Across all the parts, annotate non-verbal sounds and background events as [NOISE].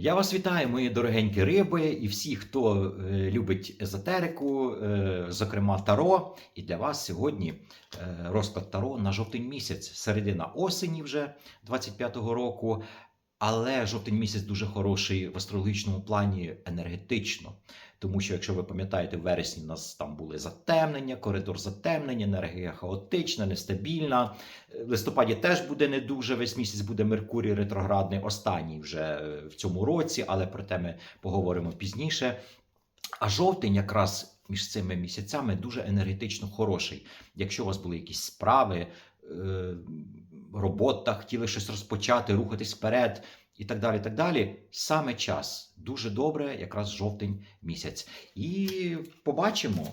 Я вас вітаю, мої дорогенькі риби, і всі, хто е, любить езотерику, е, зокрема Таро. І для вас сьогодні е, розклад Таро на жовтень місяць, середина осені вже 25-го року. Але жовтень місяць дуже хороший в астрологічному плані енергетично. Тому що, якщо ви пам'ятаєте, в вересні у нас там були затемнення, коридор затемнення, енергія хаотична, нестабільна. Е, В листопаді теж буде не дуже. Весь місяць буде Меркурій ретроградний, останній вже е, в цьому році, але про те ми поговоримо пізніше. А жовтень якраз між цими місяцями дуже енергетично хороший. Якщо у вас були якісь справи, е, робота, хотіли щось розпочати, рухатись вперед і так далі. так далі, Саме час дуже добре, якраз жовтень місяць. І побачимо,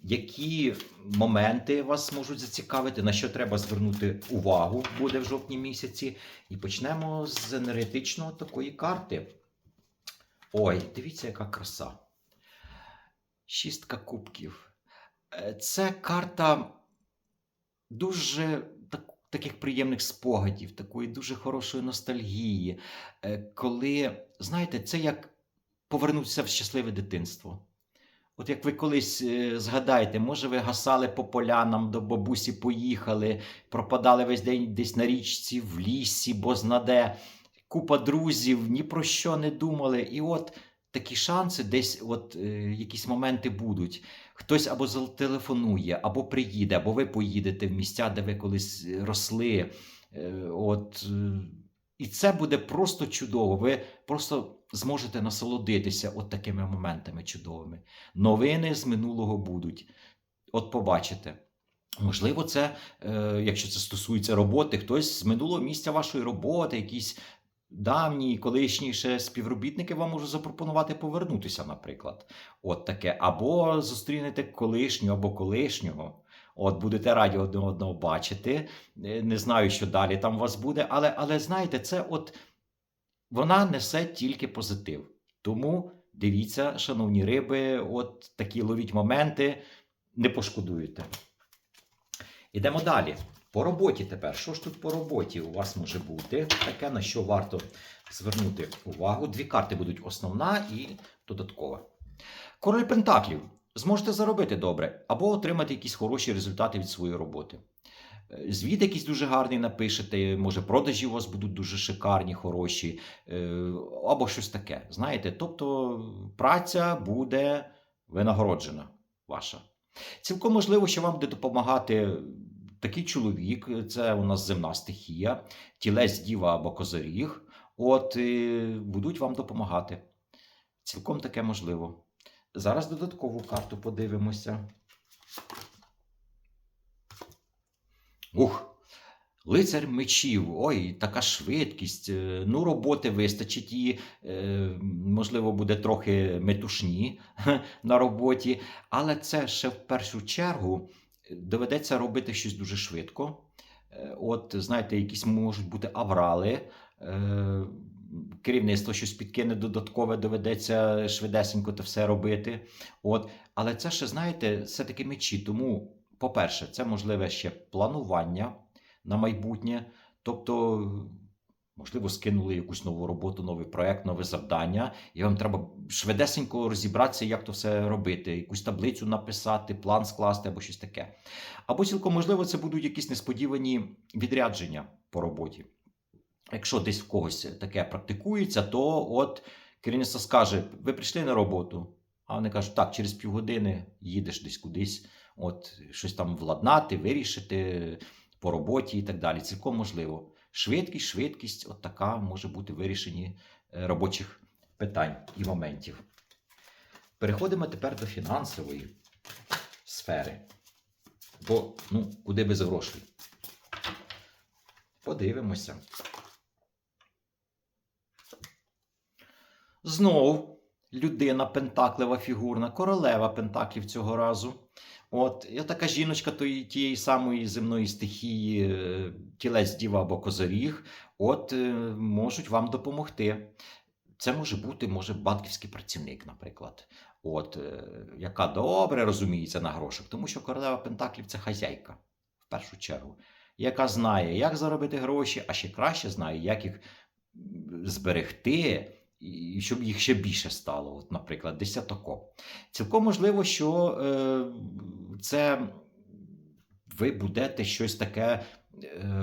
які моменти вас можуть зацікавити, на що треба звернути увагу буде в жовтні місяці. І почнемо з енергетичного такої карти. Ой, дивіться, яка краса. Шістка кубків. Е, Це карта дуже таких приємних спогадів, такої дуже хорошої ностальгії. Е, Коли, знаєте, це як повернутися в щасливе дитинство. От як ви колись е, згадаєте, може, ви гасали по полянам, до бабусі поїхали, пропадали весь день десь на річці, в лісі, бо знаде, купа друзів, ні про що не думали. І от такі шанси, десь от е, якісь моменти будуть. Хтось або зателефонує, або приїде, або ви поїдете в місця, де ви колись е, росли. Е, От, е, і це буде просто чудово. Ви просто зможете насолодитися от такими моментами чудовими. Новини з минулого будуть. От побачите. Можливо, це, якщо це стосується роботи, хтось з минулого місця вашої роботи, якісь давні, колишні ще співробітники вам можуть запропонувати повернутися, наприклад. От таке. Або зустрінете колишнього або колишнього. От будете раді одне одного бачити. Е, Не знаю, що далі там у вас буде, але, але знаєте, це от вона несе тільки позитив. Тому дивіться, шановні риби, от такі ловіть моменти, не пошкодуєте. Ідемо далі. По роботі тепер. Що ж тут по роботі у вас може бути? Таке, на що варто звернути увагу. Дві карти будуть основна і додаткова. Король Пентаклів. Зможете заробити добре або отримати якісь хороші результати від своєї роботи. Е, Звіт якийсь дуже гарний напишете, може, продажі у вас будуть дуже шикарні, хороші, е, або щось таке. Знаєте, тобто праця буде винагороджена ваша. Цілком можливо, що вам буде допомагати такий чоловік, це у нас земна стихія, тілець діва або козиріг. От е, будуть вам допомагати. Цілком таке можливо. Зараз додаткову карту подивимося. Ух! Лицар мечів, ой, така швидкість. е, Ну, роботи вистачить і, е, можливо, буде трохи метушні [LAUGHS] на роботі, але це ще в першу чергу е, доведеться робити щось дуже швидко. Е, От, знаєте, якісь можуть бути аврали. е, Керівництво щось підкине додаткове, доведеться швидесенько це все робити. От. Але це ще, знаєте, все-таки мечі. Тому, по-перше, це можливе ще планування на майбутнє. Тобто, можливо, скинули якусь нову роботу, новий проект, нове завдання, і вам треба швидесенько розібратися, як то все робити, якусь таблицю написати, план скласти або щось таке. Або цілком можливо, це будуть якісь несподівані відрядження по роботі. Якщо десь в когось таке практикується, то от керівництво скаже: ви прийшли на роботу, а вони кажуть, так, через півгодини їдеш десь кудись, от щось там владнати, вирішити по роботі і так далі. Цілком можливо. Швидкість, швидкість, от така може бути в вирішенні е, робочих питань і моментів. Переходимо тепер до фінансової сфери. Бо, ну, куди без грошей? Подивимося. Знов людина пентаклева фігурна, королева пентаклів цього разу. От, я така жіночка тої, тієї самої земної стихії, е, тілець діва або козоріг, от е, можуть вам допомогти. Це може бути може банківський працівник, наприклад, от, е, яка добре розуміється на грошах, тому що королева Пентаклів це хазяйка в першу чергу, яка знає, як заробити гроші, а ще краще знає, як їх зберегти і щоб їх ще більше стало. От, наприклад, десятоко. Цілком можливо, що це ви будете щось таке е,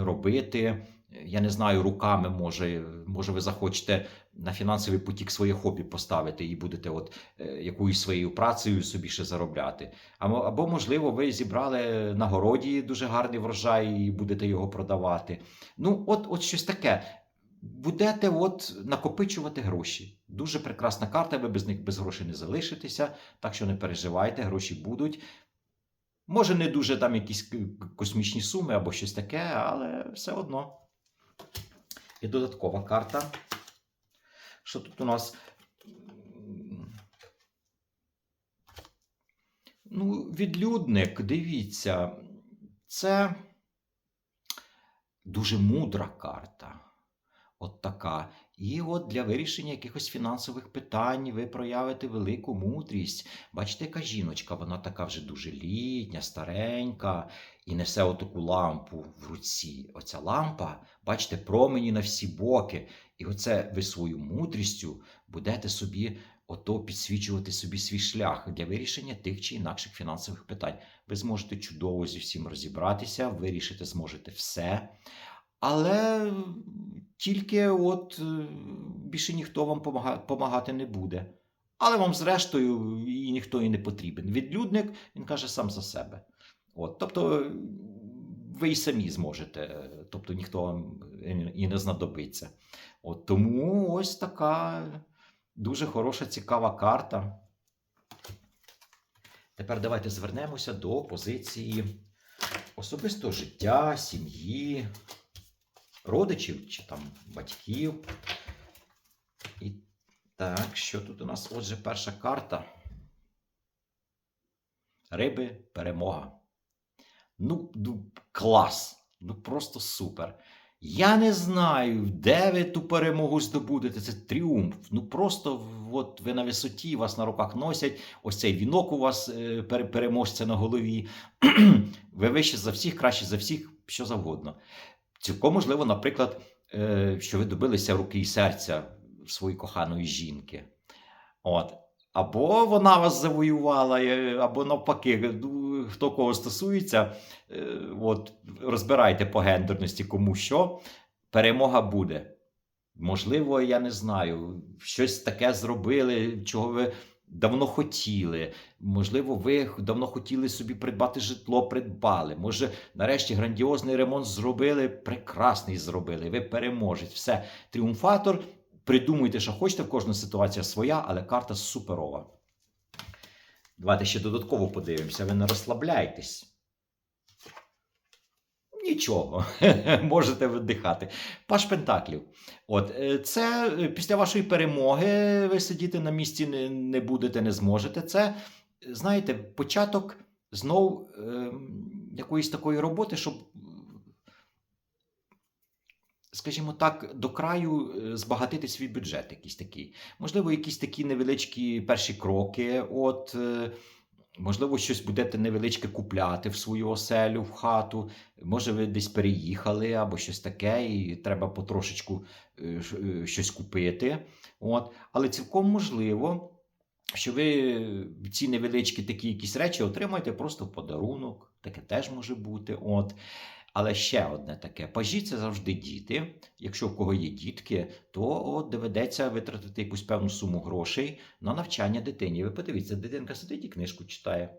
робити. Я не знаю, руками може, може, ви захочете на фінансовий потік своє хобі поставити і будете от е, якоюсь своєю працею собі ще заробляти. Або, можливо, ви зібрали на городі дуже гарний врожай і будете його продавати. Ну, от, от щось таке. Будете от накопичувати гроші. Дуже прекрасна карта, ви без них без грошей не залишитеся, так що не переживайте, гроші будуть. Може, не дуже там якісь космічні суми або щось таке, але все одно. І додаткова карта. Що тут у нас? Ну, відлюдник, дивіться, це дуже мудра карта. От така. І от для вирішення якихось фінансових питань ви проявите велику мудрість. Бачите, яка жіночка, вона така вже дуже літня, старенька, і несе отаку лампу в руці. Оця лампа, бачите, промені на всі боки. І оце ви свою мудрістю будете собі ото підсвічувати собі свій шлях для вирішення тих чи інакших фінансових питань. Ви зможете чудово зі всім розібратися, вирішити зможете все. Але тільки от е, більше ніхто вам допомагати не буде. Але вам, зрештою, і ніхто і не потрібен. Відлюдник, він каже сам за себе. От, тобто, е, ви і самі зможете, е, тобто ніхто вам і не знадобиться. От, тому ось така дуже хороша, цікава карта. Тепер давайте звернемося до позиції особистого життя, сім'ї, родичів чи там батьків. І так, що тут у нас? Отже, перша карта. Риби перемога. Ну, ну, клас. Ну просто супер. Я не знаю, де ви ту перемогу здобудете. Це тріумф. Ну просто от ви на висоті, вас на руках носять. Ось цей вінок у вас е, переможця на голові. [CLEARS THROAT] ви вище за всіх, краще за всіх, що завгодно. Цілком можливо, наприклад, е, що ви добилися руки і серця своєї коханої жінки. От. Або вона вас завоювала, е, або навпаки, хто кого стосується, е, от, розбирайте по гендерності, кому що. Перемога буде. Можливо, я не знаю, щось таке зробили, чого ви давно хотіли. Можливо, ви давно хотіли собі придбати житло, придбали. Може, нарешті грандіозний ремонт зробили, прекрасний зробили. Ви переможете. Все, тріумфатор. Придумуйте, що хочете, в кожна ситуація своя, але карта суперова. Давайте ще додатково подивимося. Ви не розслабляйтесь. Нічого, [LAUGHS] можете видихати. Паш Пентаклів. От, е, це е, після вашої перемоги ви сидіти на місці не, будете, не зможете. Це, знаєте, початок знов е, якоїсь такої роботи, щоб, скажімо так, до краю е, збагатити свій бюджет якийсь такий. Можливо, якісь такі невеличкі перші кроки. От, е, можливо, щось будете невеличке купляти в свою оселю, в хату. Може, ви десь переїхали або щось таке, і треба потрошечку е, е, щось купити. От. Але цілком можливо, що ви ці невеличкі такі якісь речі отримаєте просто в подарунок. Таке теж може бути. От. Але ще одне таке: пажі це завжди діти. Якщо в кого є дітки, то от доведеться витратити якусь певну суму грошей на навчання дитині. Ви подивіться, дитинка сидить і книжку читає.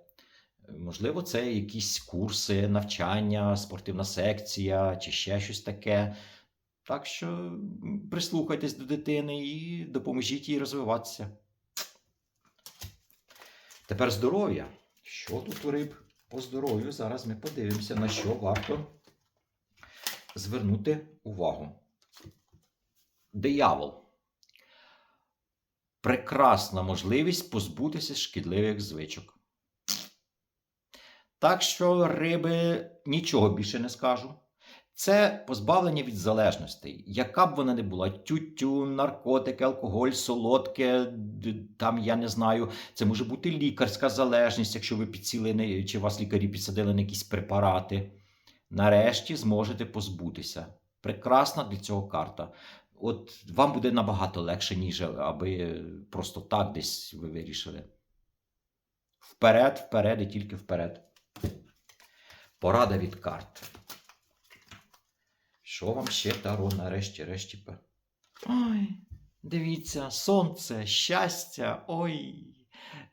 Можливо, це якісь курси, навчання, спортивна секція чи ще щось таке. Так що прислухайтесь до дитини і допоможіть їй розвиватися. Тепер здоров'я. Що тут у риб по здоров'ю? Зараз ми подивимося, на що варто звернути увагу. Диявол. Прекрасна можливість позбутися шкідливих звичок. Так що, риби, нічого більше не скажу. Це позбавлення від залежностей, яка б вона не була: тютюн, наркотики, алкоголь, солодке, там я не знаю. Це може бути лікарська залежність, якщо ви підсіли чи вас лікарі підсадили на якісь препарати. Нарешті зможете позбутися. Прекрасна для цього карта. от вам буде набагато легше, ніж аби просто так десь ви вирішили. Вперед, вперед і тільки вперед. Порада від карт. Що вам ще Таро нарешті решті? пе- Ой, дивіться, сонце, щастя. Ой.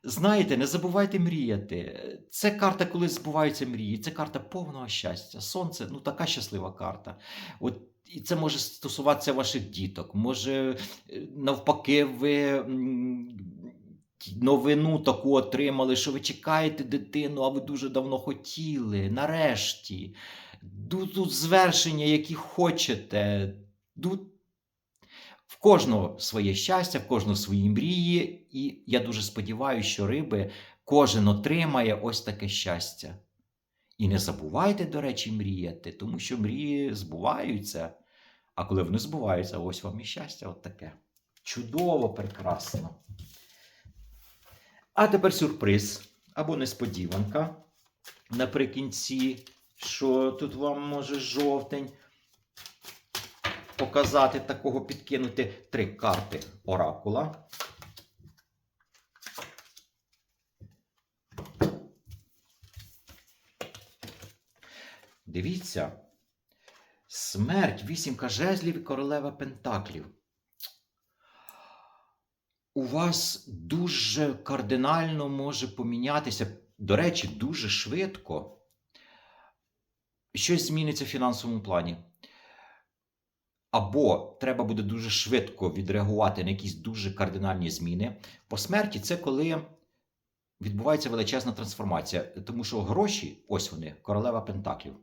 Знаєте, не забувайте мріяти. Це карта, коли збуваються мрії. Це карта повного щастя. Сонце ну така щаслива карта. От і це може стосуватися ваших діток. Може, е, навпаки, ви новину таку отримали, що ви чекаєте дитину, а ви дуже давно хотіли. Нарешті. Тут звершення, які хочете. Тут в кожного своє щастя, в кожного свої мрії. І я дуже сподіваюся, що риби кожен отримає ось таке щастя. І не забувайте, до речі, мріяти, тому що мрії збуваються. А коли вони збуваються, ось вам і щастя, от таке. Чудово, прекрасно. А тепер сюрприз або несподіванка наприкінці, що тут вам може жовтень показати такого підкинути три карти оракула. Дивіться. Смерть, вісімка жезлів і королева пентаклів. У вас дуже кардинально може помінятися, до речі, дуже швидко. Щось зміниться в фінансовому плані. Або треба буде дуже швидко відреагувати на якісь дуже кардинальні зміни. По смерті це коли відбувається величезна трансформація, тому що гроші, ось вони, королева Пентаклів.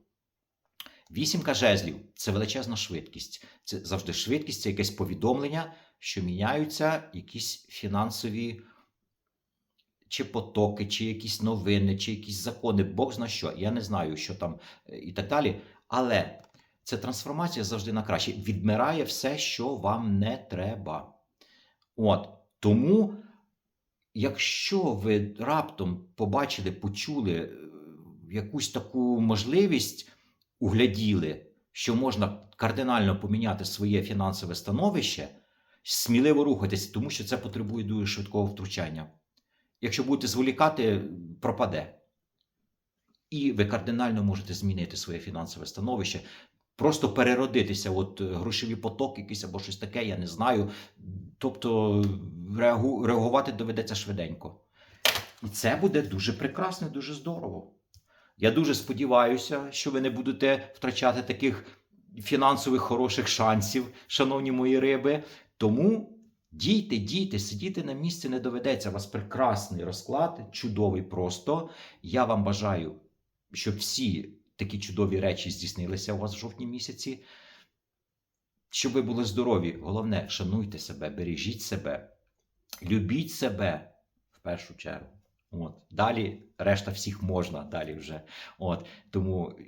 Вісімка жезлів це величезна швидкість. Це завжди швидкість, це якесь повідомлення, що міняються якісь фінансові чи потоки, чи якісь новини, чи якісь закони, Бог зна що. Я не знаю, що там е, і так далі. Але це трансформація завжди на краще. Відмирає все, що вам не треба. От тому, якщо ви раптом побачили, почули е, якусь таку можливість, угляділи, що можна кардинально поміняти своє фінансове становище, сміливо рухайтеся, тому що це потребує дуже швидкого втручання. Якщо будете зволікати, пропаде. І ви кардинально можете змінити своє фінансове становище, просто переродитися, от е, грошові потоки якісь або щось таке, я не знаю. Тобто реагу- реагувати доведеться швиденько. І це буде дуже прекрасно, дуже здорово. Я дуже сподіваюся, що ви не будете втрачати таких фінансових хороших шансів, шановні мої риби. Тому дійте, дійте, сидіти на місці не доведеться. У вас прекрасний розклад, чудовий просто. Я вам бажаю, щоб всі такі чудові речі здійснилися у вас в жовтні місяці. Щоб ви були здорові. Головне, шануйте себе, бережіть себе, любіть себе в першу чергу. От. Далі решта всіх можна, далі вже. От. Тому е,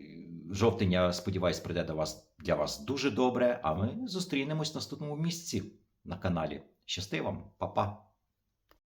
жовтень, я сподіваюся, прийде до вас для вас дуже добре. А ми зустрінемось в наступному місяці на каналі. Щасти вам, па-па!